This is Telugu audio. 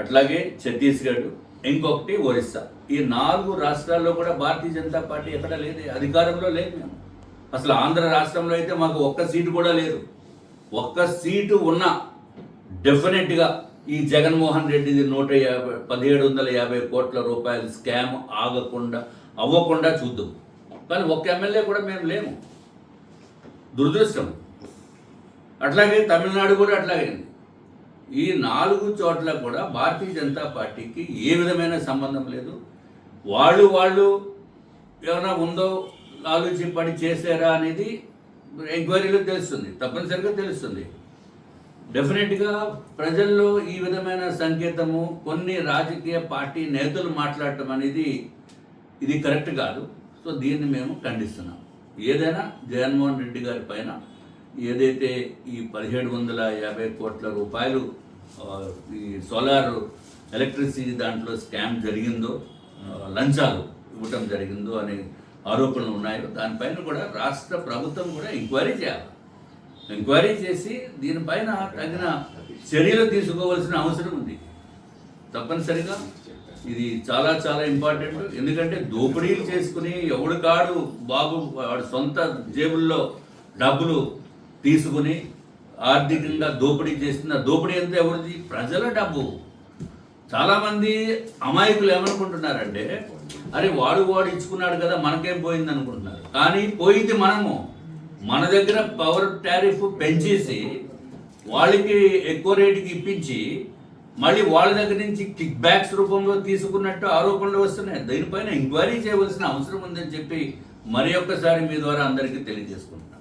అట్లాగే ఛత్తీస్గఢ్ ఇంకొకటి ఒరిస్సా. ఈ నాలుగు రాష్ట్రాల్లో కూడా భారతీయ జనతా పార్టీ ఎక్కడ లేదు అధికారంలో లేదు మేము. అసలు ఆంధ్ర రాష్ట్రంలో అయితే మాకు ఒక్క సీటు కూడా లేదు. ఒక్క సీటు ఉన్నా డెఫినెట్గా ఈ జగన్మోహన్ రెడ్డిది నూట యాభై పదిహేడు వందల యాభై కోట్ల రూపాయల స్కామ్ ఆగకుండా అవ్వకుండా చూద్దాం. కానీ ఒక్క ఎమ్మెల్యే కూడా మేము లేము. దురదృష్టం. అట్లాగే తమిళనాడు కూడా అట్లాగే. ఈ నాలుగు చోట్ల కూడా భారతీయ జనతా పార్టీకి ఏ విధమైన సంబంధం లేదు. వాళ్ళు వాళ్ళు ఏమైనా ఉందో ఆలోచి పడి చేశారా అనేది ఎంక్వైరీలో తెలుస్తుంది తప్పనిసరిగా తెలుస్తుంది. డెఫినెట్గా ప్రజల్లో ఈ విధమైన సంకేతము కొన్ని రాజకీయ పార్టీ నేతలు మాట్లాడటం అనేది ఇది కరెక్ట్ కాదు. సో దీన్ని మేము ఖండిస్తున్నాం. ఏదైనా జగన్మోహన్ రెడ్డి గారి పైన ఏదైతే ఈ పదిహేడు వందల యాభై కోట్ల రూపాయలు ఈ సోలార్ ఎలక్ట్రిసిటీ దాంట్లో స్కామ్ జరిగిందో లంచాలు ఇవ్వటం జరిగిందో అనే ఆరోపణలు ఉన్నాయో దానిపైన కూడా రాష్ట్ర ప్రభుత్వం కూడా ఎంక్వైరీ చేయాలి. ఎంక్వైరీ చేసి దీనిపైన తగిన చర్యలు తీసుకోవాల్సిన అవసరం ఉంది. తప్పనిసరిగా ఇది చాలా చాలా ఇంపార్టెంట్. ఎందుకంటే దోపిడీలు చేసుకుని ఎవడు కాడు బాబు వాడు సొంత జేబుల్లో డబ్బులు తీసుకుని ఆర్థికంగా దోపిడీ చేస్తున్న దోపిడీ ఎంత ఎవరిది? ప్రజల డబ్బు. చాలామంది అమాయకులు ఏమనుకుంటున్నారంటే అరే వాడు వాడు ఇచ్చుకున్నాడు కదా మనకేం పోయింది అనుకుంటున్నారు. కానీ పోయింది మనము. మన దగ్గర పవర్ టారిఫ్ పెంచేసి వాళ్ళకి ఎక్కువ రేటుకి ఇప్పించి మళ్ళీ వాళ్ళ దగ్గర నుంచి కిక్ బ్యాక్స్ రూపంలో తీసుకున్నట్టు ఆరోపణలు వస్తున్నాయి. దీనిపైన ఎంక్వైరీ చేయవలసిన అవసరం ఉందని చెప్పి మరి ఒక్కసారి మీ ద్వారా అందరికీ తెలియజేసుకుంటున్నాను.